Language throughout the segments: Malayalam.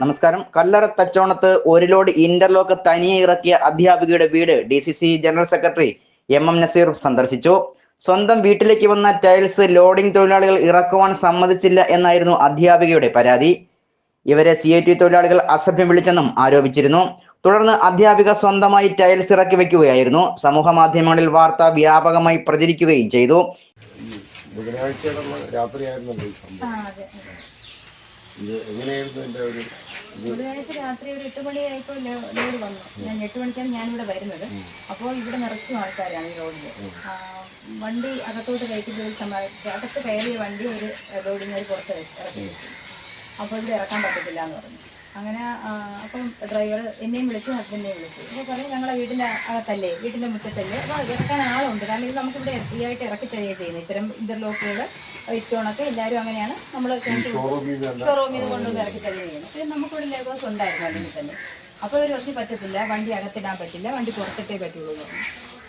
നമസ്കാരം. കല്ലറ തച്ചോണത്ത് ഒരു ലോഡ് ഇന്റർലോക്ക് തനിയെ ഇറക്കിയ അധ്യാപികയുടെ വീട് D C C general secretary M M Naseer സന്ദർശിച്ചു. സ്വന്തം വീട്ടിലേക്ക് വന്ന ടൈൽസ് ലോഡിംഗ് തൊഴിലാളികൾ ഇറക്കുവാൻ സമ്മതിച്ചില്ല എന്നായിരുന്നു അധ്യാപികയുടെ പരാതി. ഇവരെ സി ഐ ടി തൊഴിലാളികൾ അസഭ്യം വിളിച്ചെന്നും ആരോപിച്ചിരുന്നു. തുടർന്ന് അധ്യാപിക സ്വന്തമായി ടൈൽസ് ഇറക്കി വെക്കുകയായിരുന്നു സമൂഹ മാധ്യമങ്ങളിൽ വാർത്ത വ്യാപകമായി പ്രചരിക്കുകയും ചെയ്തു. ബുധനാഴ്ചയുടെ രാത്രിയായിരുന്നു ഈ സംഭവം. അതെ, അതെ. ഇത് എങ്ങനെയായിരുന്നു എന്റെ ഒരു ബുധനാഴ്ച രാത്രി ഒരു എട്ട് മണിയായപ്പോൾ ആയപ്പോ ലോഡ് വന്നു. ഞാൻ എട്ട് മണിക്കാണ് ഞാനിവിടെ വരുന്നത്. അപ്പോൾ ഇവിടെ നിറച്ചും ആൾക്കാരാണ് ഈ റോഡിൽ വണ്ടി അകത്തോട്ട് കയറ്റുന്ന ഒരു സമയത്ത് അകത്ത് കയറിയ വണ്ടി ഒരു റോഡിൽ നിന്ന് പുറത്ത് ഇറക്കി വെച്ചു. അപ്പോൾ ഇവിടെ ഇറക്കാൻ പറ്റത്തില്ല എന്ന് പറഞ്ഞു. അങ്ങനെ അപ്പം ഡ്രൈവർ എന്നെയും വിളിച്ചു ഹസ്ബൻഡിനെയും വിളിച്ചു. അപ്പോൾ പറയും ഞങ്ങളെ വീടിന്റെ അകത്തല്ലേ വീട്ടിന്റെ മുറ്റത്തല്ലേ? അപ്പോൾ ഇറക്കാൻ ആളുണ്ട്. കാരണം ഇത് നമുക്കിവിടെ ഫ്രീ ആയിട്ട് ഇറക്കി തരികയാണ് ചെയ്യുന്നത്. ഇത്തരം ഇന്റർലോക്കുകൾ സ്റ്റോണൊക്കെ എല്ലാവരും അങ്ങനെയാണ്. നമ്മൾ ഷോറൂമിൽ നിന്ന് കൊണ്ടുവന്ന് ഇറക്കി തരികയാണ് പിന്നെ നമുക്കിവിടെ ലേബേഴ്സ് ഉണ്ടായിരുന്നു അല്ലെങ്കിൽ തന്നെ. അപ്പോൾ ഇവർ ഒന്നും പറ്റത്തില്ല. വണ്ടി അകത്തിടാൻ പറ്റില്ല. വണ്ടി പുറത്തിട്ടേ പറ്റുള്ളൂ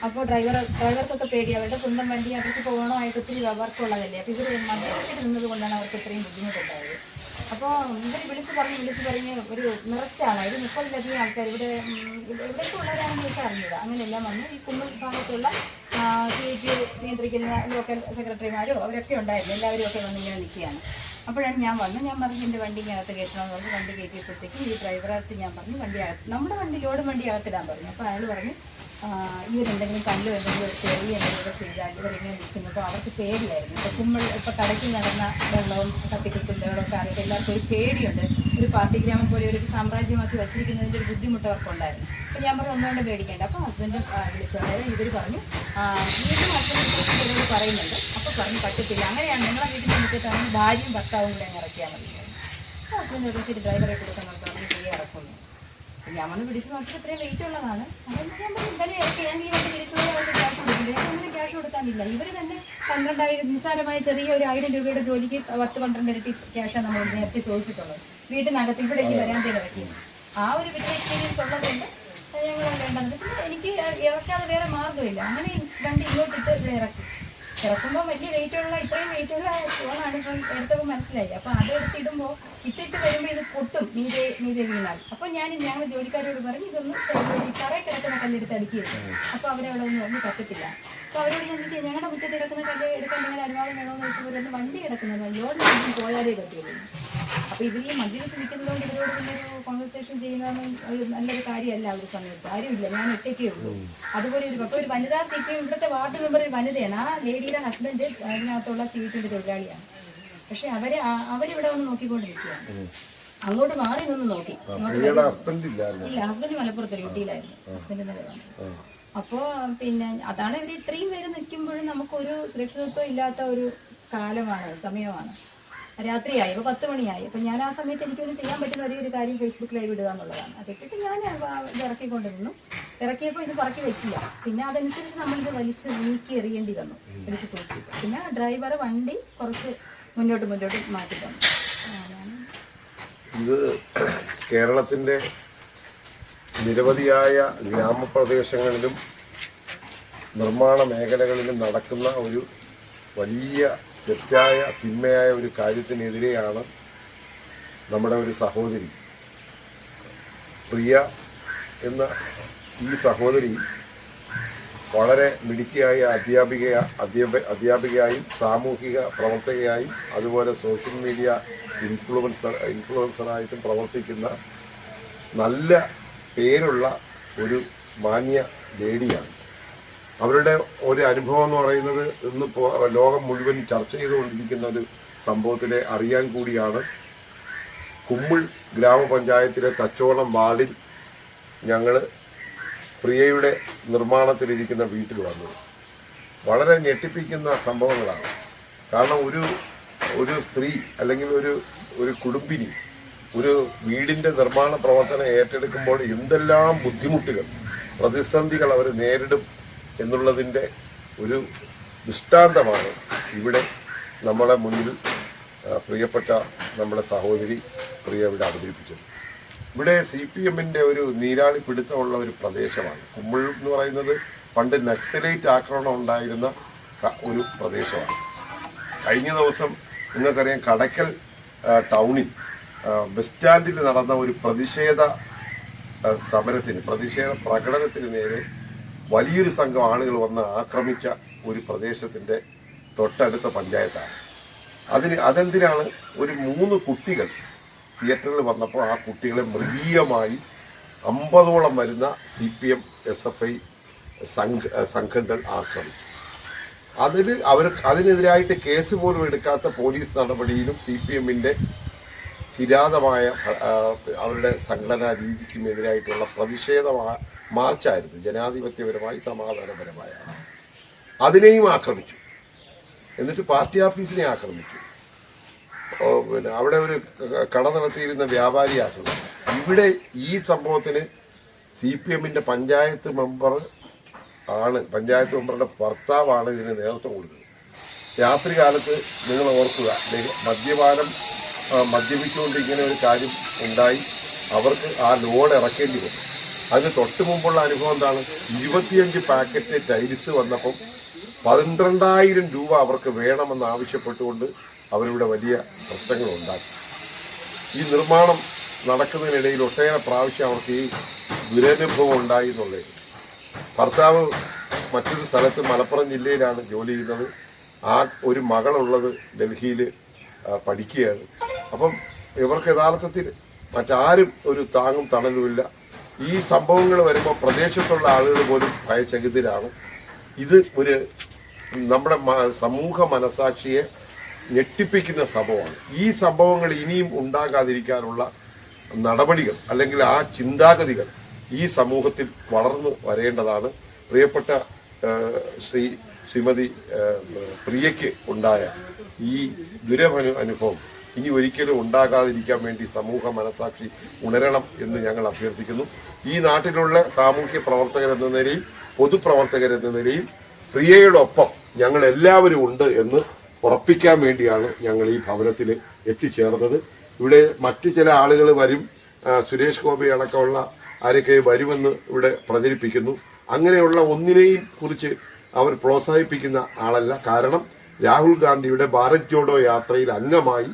അപ്പോൾ ഡ്രൈവർ ഡ്രൈവർക്കൊക്കെ പേടി. അവരുടെ സ്വന്തം വണ്ടി അവർക്ക് പോകണമായിട്ട് ഒത്തിരി വർക്കുള്ളതല്ലേ അപ്പോൾ ഇവർ മദ്യപിച്ചിട്ട് നിന്നത് കൊണ്ടാണ് അവർക്ക് ഇത്രയും ബുദ്ധിമുട്ടുണ്ടായത്. അപ്പോൾ ഇവർ വിളിച്ച് പറഞ്ഞ് വിളിച്ച് പറഞ്ഞ് ഒരു നിറച്ചാണ് ഒരു മുപ്പതിലധികം ആൾക്കാർ ഇവിടെ ഇവിടേക്ക് എവിടെയൊക്കെ ഉള്ളവരാണെന്ന് വെച്ചാൽ അറിഞ്ഞത് അങ്ങനെയെല്ലാം വന്ന് ഈ കുമ്പിൽ ഭാഗത്തുള്ള സി ടി നിയന്ത്രിക്കുന്ന ലോക്കൽ സെക്രട്ടറിമാരോ അവരൊക്കെ ഉണ്ടായിരുന്നു. എല്ലാവരും ഒക്കെ വന്ന് ഇങ്ങനെ നിൽക്കുകയാണ്. അപ്പോഴാണ് ഞാൻ വന്ന് ഞാൻ പറഞ്ഞു എന്റെ വണ്ടി ഇങ്ങനകത്ത് കയറ്റണമെന്ന് പറഞ്ഞു. വണ്ടി കയറ്റിയപ്പോഴത്തേക്ക് ഈ ഡ്രൈവറടുത്ത് ഞാൻ പറഞ്ഞു വണ്ടി നമ്മുടെ വണ്ടി ലോഡ് വണ്ടി അകത്തിടാൻ പറഞ്ഞു. അപ്പോൾ അയാൾ പറഞ്ഞു ഇവരെന്തെങ്കിലും കല്ലും എന്തെങ്കിലും ചെറിയ എന്തെങ്കിലും ചെയ്താൽ ഇവരെങ്ങനെ നിൽക്കുന്നു. അപ്പോൾ അവർക്ക് പേടിയായിരുന്നു. ഇപ്പോൾ കുമ്മൾ ഇപ്പോൾ കടയ്ക്ക് നടന്ന വെള്ളവും തട്ടിക്കുത്തും വെള്ളമൊക്കെ അറിയാം. എല്ലാവർക്കും ഒരു പേടിയുണ്ട്. ഒരു പാർട്ടി ഗ്രാമം പോലെ ഒരു സാമ്രാജ്യമാക്കി വെച്ചിരിക്കുന്നതിന്റെ ഒരു ബുദ്ധിമുട്ട് അവർക്കുണ്ടായിരുന്നു. അപ്പോൾ ഞാൻ പറഞ്ഞു ഒന്നുകൊണ്ട് പേടിക്കേണ്ട. അപ്പോൾ ഹസ്ബൻഡ് വിളിച്ചു. അതായത് ഇവർ പറഞ്ഞു വീണ്ടും ഹസ്ബൻഡ് പറയുന്നുണ്ട്. അപ്പോൾ പറഞ്ഞു പറ്റത്തില്ല. അങ്ങനെയാണ് നിങ്ങളെ വീട്ടിന്റെ മുറ്റത്താണെങ്കിൽ ഭാര്യയും ഭർത്താവും കൂടെ ഇറക്കിയാൽ മതി. അപ്പോൾ ഹസ്ബൻഡ് ഒരു ശരി ഡ്രൈവറെ കൊടുക്കാൻ അവന് ഇറക്കുന്നു. ഞാൻ വന്ന് പിടിച്ച് നോക്കിയിട്ട് ഇത്രയും വെയിറ്റ് ഉള്ളതാണ്. അതുകൊണ്ട് ഞാൻ പറഞ്ഞു എന്തായാലും ഇറക്കി ഞാൻ ഈ വണ്ടി തിരിച്ചു അവർക്ക് ക്യാഷ് കൊടുക്കില്ല ഞാൻ അങ്ങനെ ക്യാഷ് കൊടുക്കാനില്ല ഇവർ തന്നെ പന്ത്രണ്ടായിരം നിസ്സാരമായ ചെറിയ ഒരു ആയിരം രൂപയുടെ ജോലിക്ക് പത്ത് പന്ത്രണ്ട് ഇരട്ടി ക്യാഷാണ് നമ്മൾ നേരത്തെ ചോദിച്ചിട്ടുള്ളത്. വീട്ടിനകത്ത് ഇവിടേക്ക് വരാൻ ഇറക്കി ആ ഒരു വലിയ എക്സ്പീരിയൻസ് ഉള്ളതുകൊണ്ട് ഞങ്ങൾ വേണ്ടത് എനിക്ക് ഇറക്കാതെ വേറെ മാർഗമില്ല. അങ്ങനെ വണ്ടി ഇങ്ങോട്ടിട്ട് ഇറക്കി. ഇറക്കുമ്പോൾ വലിയ വെയിറ്റ് ഉള്ള ഇത്രയും വെയിറ്റ് ഉള്ള ഫോണാണ് ഇപ്പം എടുത്തപ്പോൾ മനസ്സിലായി. അപ്പോൾ അത് എടുത്തിടുമ്പോൾ ഇട്ടിട്ട് വരുമ്പോൾ ഇത് പൊട്ടും മീതെ മീതെ വീണാൽ. ഞാൻ ഞങ്ങൾ ജോലിക്കാരോട് പറഞ്ഞു ഇതൊന്ന് സൈഡിൽ തറയിൽ കിടക്കുന്ന കല്ലെടുത്ത് അടുക്കിയിരുന്നു അപ്പോൾ അവിടെ ഒന്നും ഒന്നും പറ്റത്തില്ല അപ്പോൾ അവരോട് ഞാൻ ചോദിച്ചു ഞങ്ങളുടെ മുറ്റത്ത് കിടക്കുന്ന കല്ല് എടുക്കാൻ നിങ്ങൾ അനുവാദം വേണമെന്ന് ചോദിച്ചപ്പോൾ ഒന്ന് വണ്ടി കിടക്കുന്നത് ലോഡ് പോയാലേ പറ്റുള്ളൂ അപ്പോൾ ഇവർ ഈ മദ്യപിച്ച് നിൽക്കുന്നതുകൊണ്ട് ഇവരോട് പിന്നെ ഒരു കോൺവെർസേഷൻ ചെയ്യുന്നതൊന്നും ഒരു നല്ലൊരു കാര്യമല്ല ആ ഒരു സമയത്ത്. ആരുമില്ല ഞാൻ ഒറ്റയ്ക്കേ ഉള്ളൂ. അതുപോലെ ഒരു അപ്പോൾ ഒരു വനിതാ സി ഇവിടുത്തെ വാർഡ് മെമ്പർ ഒരു വനിതയാണ്. ആ ലേഡിയുടെ ഹസ്ബൻഡ് അതിനകത്തുള്ള സീറ്റിന്റെ തൊഴിലാളിയാണ്. പക്ഷെ അവരെ അവരിവിടെ വന്ന് നോക്കിക്കൊണ്ടിരിക്കുകയാണ്. അങ്ങോട്ട് മാറി നിന്ന് നോക്കി. ഇല്ല ഹസ്ബൻഡ് മലപ്പുറത്ത് ഡ്യൂട്ടിയിലായിരുന്നു ഹസ്ബൻഡ് നിലവാണ് അപ്പോ പിന്നെ അതാണ് ഇവർ ഇത്രയും പേര് നിൽക്കുമ്പോഴും നമുക്കൊരു സുരക്ഷിതത്വം ഇല്ലാത്ത ഒരു കാലമാണ് സമയമാണ്. രാത്രിയായി ഇപ്പോൾ പത്ത് മണിയായി. അപ്പൊ ഞാൻ ആ സമയത്ത് എനിക്കൊന്ന് ചെയ്യാൻ പറ്റുന്ന ഒരേ ഒരു കാര്യം ഫേസ്ബുക്ക് ലൈവ് ഇടുക എന്നുള്ളതാണ്. അത് ഇട്ടിട്ട് ഞാൻ ഇത് ഇറക്കിക്കൊണ്ടിരുന്നു. ഇറക്കിയപ്പോൾ ഇത് പറക്കി വെച്ചില്ല. പിന്നെ അതനുസരിച്ച് നമ്മൾ ഇത് വലിച്ച് നീക്കി എറിയേണ്ടി വന്നു. വലിച്ച് തൂക്കി. പിന്നെ ഡ്രൈവർ വണ്ടി കുറച്ച് മുന്നോട്ട് മുന്നോട്ട് മാറ്റി തന്നു. ഇത് കേരളത്തിന്റെ നിരവധിയായ ഗ്രാമപ്രദേശങ്ങളിലും നിർമ്മാണ മേഖലകളിലും നടക്കുന്ന ഒരു വലിയ തെറ്റായ തിന്മയായ ഒരു കാര്യത്തിനെതിരെയാണ് നമ്മുടെ ഒരു സഹോദരി. പ്രിയ എന്ന ഈ സഹോദരി വളരെ മിടുക്കിയായ അധ്യാപിക അധ്യാപ അധ്യാപികയായും സാമൂഹിക പ്രവർത്തകയായും അതുപോലെ സോഷ്യൽ മീഡിയ ഇൻഫ്ലുവൻസർ ഇൻഫ്ലുവൻസറായിട്ടും പ്രവർത്തിക്കുന്ന നല്ല പേരുള്ള ഒരു മാന്യ ലേഡിയാണ്. അവരുടെ ഒരു അനുഭവം എന്ന് പറയുന്നത് ഇന്ന് ലോകം മുഴുവൻ ചർച്ച ചെയ്തുകൊണ്ടിരിക്കുന്ന ഒരു സംഭവത്തിലെ അറിയാൻ കൂടിയാണ്. കുമ്മിൾ ഗ്രാമപഞ്ചായത്തിലെ തച്ചോളം വാർഡിൽ ഞങ്ങൾ പ്രിയയുടെ നിർമ്മാണത്തിലിരിക്കുന്ന വീട്ടിൽ വന്നത്. വളരെ ഞെട്ടിപ്പിക്കുന്ന സംഭവങ്ങളാണ്. കാരണം ഒരു ഒരു സ്ത്രീ അല്ലെങ്കിൽ ഒരു ഒരു കുടുംബിനി ഒരു വീടിന്റെ നിർമ്മാണ പ്രവർത്തനം ഏറ്റെടുക്കുമ്പോൾ എന്തെല്ലാം ബുദ്ധിമുട്ടുകൾ പ്രതിസന്ധികൾ അവർ നേരിടും എന്നുള്ളതിന്റെ ഒരു ദൃഷ്ടാന്തമാണ് ഇവിടെ നമ്മുടെ മുന്നിൽ പ്രിയപ്പെട്ട നമ്മുടെ സഹോദരി പ്രിയ ഇവിടെ അവതരിപ്പിച്ചത്. ഇവിടെ സി പി എമ്മിന്റെ ഒരു നീരാളി പിടുത്തമുള്ള ഒരു പ്രദേശമാണ്. കുമ്മിൾ എന്ന് പറയുന്നത് പണ്ട് നക്സലൈറ്റ് ആക്രമണം ഉണ്ടായിരുന്ന ഒരു പ്രദേശമാണ്. കഴിഞ്ഞ ദിവസം നിങ്ങൾക്കറിയാം കടക്കൽ ടൗണിൽ ബസ് സ്റ്റാൻഡിൽ നടന്ന ഒരു പ്രതിഷേധ സമരത്തിന് പ്രതിഷേധ പ്രകടനത്തിന് നേരെ വലിയൊരു സംഘം ആളുകൾ വന്ന് ആക്രമിച്ച ഒരു പ്രദേശത്തിന്റെ തൊട്ടടുത്ത പഞ്ചായത്താണ്. അതിന് അതെന്തിനാണ്? ഒരു മൂന്ന് കുട്ടികൾ തിയേറ്ററിൽ വന്നപ്പോൾ ആ കുട്ടികളെ മൃഗീയമായി അമ്പതോളം വരുന്ന C P M S F I സംഘ സംഘങ്ങൾ ആക്രമിച്ചു. അതിൽ അവർ അതിനെതിരായിട്ട് കേസ് പോലും എടുക്കാത്ത പോലീസ് നടപടിയിലും സി പി എമ്മിന്റെ കിരാതമായ അവരുടെ സംഘടനാ രീതിക്കും എതിരായിട്ടുള്ള പ്രതിഷേധ മാർച്ചായിരുന്നു. ജനാധിപത്യപരമായി സമാധാനപരമായ അതിനെയും ആക്രമിച്ചു. എന്നിട്ട് പാർട്ടി ഓഫീസിനെ ആക്രമിച്ചു. പിന്നെ അവിടെ ഒരു കട നടത്തിയിരുന്ന വ്യാപാരി ആക്രമിച്ചു ഇവിടെ ഈ സംഭവത്തിന് സി പി എമ്മിന്റെ പഞ്ചായത്ത് മെമ്പർ ആണ് പഞ്ചായത്ത് മെമ്പറുടെ ഭർത്താവാണ് ഇതിന് നേതൃത്വം കൊടുക്കുന്നത് രാത്രി കാലത്ത് നിങ്ങൾ ഓർക്കുക മദ്യപാനം മദ്യപിച്ചുകൊണ്ട് ഇങ്ങനെ ഒരു കാര്യം ഉണ്ടായി. അവർക്ക് ആ ലോഡ് ഇറക്കേണ്ടി വന്നു. അതിന് തൊട്ട് മുമ്പുള്ള അനുഭവം എന്താണ്? ഇരുപത്തിയഞ്ച് പാക്കറ്റ് ടൈൽസ് വന്നപ്പം പന്ത്രണ്ടായിരം രൂപ അവർക്ക് വേണമെന്ന് ആവശ്യപ്പെട്ടുകൊണ്ട് അവരിവിടെ വലിയ പ്രശ്നങ്ങൾ ഉണ്ടാക്കി ഈ നിർമ്മാണം നടക്കുന്നതിനിടയിൽ ഒട്ടേറെ പ്രാവശ്യം അവർക്ക് ഈ ദുരനുഭവം ഉണ്ടായി എന്നുള്ളത് ഭർത്താവ് മറ്റൊരു സ്ഥലത്ത് മലപ്പുറം ജില്ലയിലാണ് ജോലി ചെയ്യുന്നത്. ആ ഒരു മകളുള്ളത് ഡൽഹിയിൽ പഠിക്കുകയാണ്. അപ്പം ഇവർക്ക് യഥാർത്ഥത്തിൽ മറ്റാരും ഒരു താങ്ങും തണലുമില്ല ഈ സംഭവങ്ങൾ വരുമ്പോൾ പ്രദേശത്തുള്ള ആളുകൾ പോലും ഭയചകിതരാണ് ഇത് ഒരു നമ്മുടെ സമൂഹ മനസാക്ഷിയെ ഞെട്ടിപ്പിക്കുന്ന സംഭവമാണ്. ഈ സംഭവങ്ങൾ ഇനിയും ഉണ്ടാകാതിരിക്കാനുള്ള നടപടികൾ അല്ലെങ്കിൽ ആ ചിന്താഗതികൾ ഈ സമൂഹത്തിൽ വളർന്നു വരേണ്ടതാണ്. പ്രിയപ്പെട്ട ശ്രീ ശ്രീമതി പ്രിയയ്ക്ക് ഉണ്ടായ ഈ ദുരമനു അനുഭവം ഇനി ഒരിക്കലും ഉണ്ടാകാതിരിക്കാൻ വേണ്ടി സമൂഹ മനസാക്ഷി ഉണരണം എന്ന് ഞങ്ങൾ അഭ്യർത്ഥിക്കുന്നു. ഈ നാട്ടിലുള്ള സാമൂഹ്യ പ്രവർത്തകർ എന്ന നിലയിൽ പൊതുപ്രവർത്തകർ എന്ന നിലയിൽ പ്രിയയോടൊപ്പം ഞങ്ങൾ എല്ലാവരും ഉണ്ട് എന്ന് ഉറപ്പിക്കാൻ വേണ്ടിയാണ് ഞങ്ങൾ ഈ ഭവനത്തിൽ എത്തിച്ചേർന്നത്. ഇവിടെ മറ്റു ചില ആളുകൾ വരും. സുരേഷ് ഗോപി അടക്കമുള്ള ആരൊക്കെ വരുമെന്ന് ഇവിടെ പ്രചരിപ്പിക്കുന്നു. അങ്ങനെയുള്ള ഒന്നിനെയും കുറിച്ച് അവർ പ്രോത്സാഹിപ്പിക്കുന്ന ആളല്ല. കാരണം രാഹുൽ ഗാന്ധിയുടെ ഭാരത് ജോഡോ യാത്രയിൽ അംഗമായി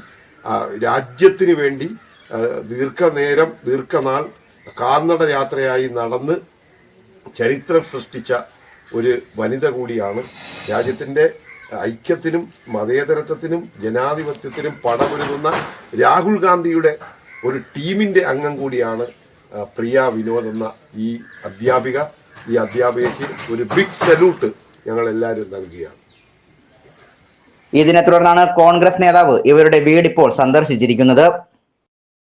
രാജ്യത്തിന് വേണ്ടി ദീർഘനേരം ദീർഘനാൾ കാൽനട യാത്രയായി നടന്ന് ചരിത്രം സൃഷ്ടിച്ച ഒരു വനിത കൂടിയാണ് രാജ്യത്തിന്റെ ഐക്യത്തിനും മതേതരത്വത്തിനും ജനാധിപത്യത്തിനും പടപൊരുതുന്ന രാഹുൽ ഗാന്ധിയുടെ ഒരു ടീമിന്റെ അംഗം കൂടിയാണ് പ്രിയ വിനോദ് എന്ന ഈ അധ്യാപിക. ഈ അധ്യാപികയ്ക്ക് ഒരു ബിഗ് സല്യൂട്ട് ഞങ്ങൾ എല്ലാവരും നൽകുകയാണ് ഇതിനെ തുടർന്നാണ് കോൺഗ്രസ് നേതാവ് ഇവരുടെ വീട് ഇപ്പോൾ സന്ദർശിച്ചിരിക്കുന്നത്.